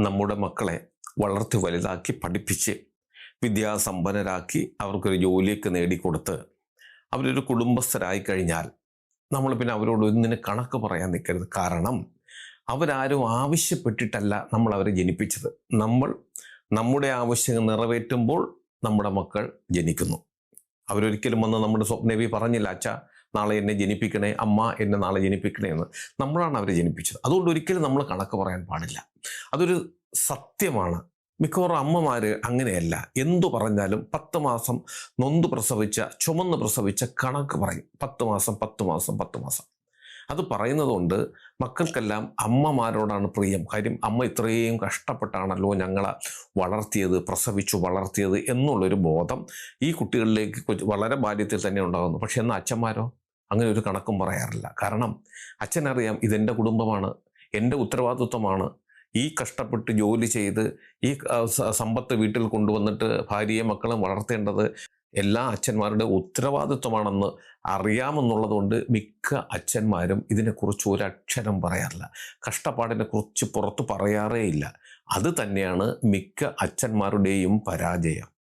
നമ്മുടെ മക്കളെ വളർത്തി വലുതാക്കി പഠിപ്പിച്ച് വിദ്യാസമ്പന്നരാക്കി അവർക്കൊരു ജോലിയൊക്കെ നേടിക്കൊടുത്ത് അവരൊരു കുടുംബസ്ഥരായി കഴിഞ്ഞാൽ നമ്മൾ പിന്നെ അവരോട് ഒന്നിന് കണക്ക് പറയാൻ നിൽക്കരുത്. കാരണം അവരാരും ആവശ്യപ്പെട്ടിട്ടല്ല നമ്മൾ അവരെ ജനിപ്പിച്ചത്. നമ്മൾ നമ്മുടെ ആവശ്യങ്ങൾ നിറവേറ്റുമ്പോൾ നമ്മുടെ മക്കൾ ജനിക്കുന്നു. അവരൊരിക്കലും വന്ന് നമ്മുടെ സ്വപ്നവി പറഞ്ഞില്ല അച്ഛ നാളെ എന്നെ ജനിപ്പിക്കണേ അമ്മ എന്നെ നാളെ ജനിപ്പിക്കണേ എന്ന് നമ്മളാണ് അവരെ ജനിപ്പിച്ചത്. അതുകൊണ്ട് ഒരിക്കലും നമ്മൾ കണക്ക് പറയാൻ പാടില്ല. അതൊരു സത്യമാണ്. മിക്കവാറും അമ്മമാര് അങ്ങനെയല്ല. എന്തു പറഞ്ഞാലും പത്ത് മാസം നൊന്ത് പ്രസവിച്ച ചുമന്ന് പ്രസവിച്ച കണക്ക് പറയും. പത്ത് മാസം പത്ത് മാസം പത്ത് മാസം. അത് പറയുന്നതുകൊണ്ട് മക്കൾക്കെല്ലാം അമ്മമാരോടാണ് പ്രിയം. കാര്യം അമ്മ ഇത്രയും കഷ്ടപ്പെട്ടാണല്ലോ ഞങ്ങളെ വളർത്തിയത് പ്രസവിച്ചു വളർത്തിയത് എന്നുള്ളൊരു ബോധം ഈ കുട്ടികളിലേക്ക് വളരെ ബാല്യത്തിൽ തന്നെ ഉണ്ടാകുന്നു. പക്ഷെ എന്നാൽ അച്ഛന്മാരോ? അങ്ങനെ ഒരു കണക്കും പറയാറില്ല. കാരണം അച്ഛനറിയാം ഇതെന്റെ കുടുംബമാണ് എന്റെ ഉത്തരവാദിത്വമാണ് ഈ കഷ്ടപ്പെട്ട് ജോലി ചെയ്ത് ഈ സമ്പത്ത് വീട്ടിൽ കൊണ്ടുവന്നിട്ട് ഭാര്യയെ മക്കളും വളർത്തേണ്ടത് എല്ലാ അച്ഛന്മാരുടെ ഉത്തരവാദിത്വമാണെന്ന് അറിയാമെന്നുള്ളതുകൊണ്ട് മിക്ക അച്ഛന്മാരും ഇതിനെക്കുറിച്ച് ഒരക്ഷരം പറയാറില്ല. കഷ്ടപ്പാടിനെ കുറിച്ച് പുറത്ത് പറയാറേ ഇല്ല അത് തന്നെയാണ് മിക്ക അച്ഛന്മാരുടെയും പരാജയം.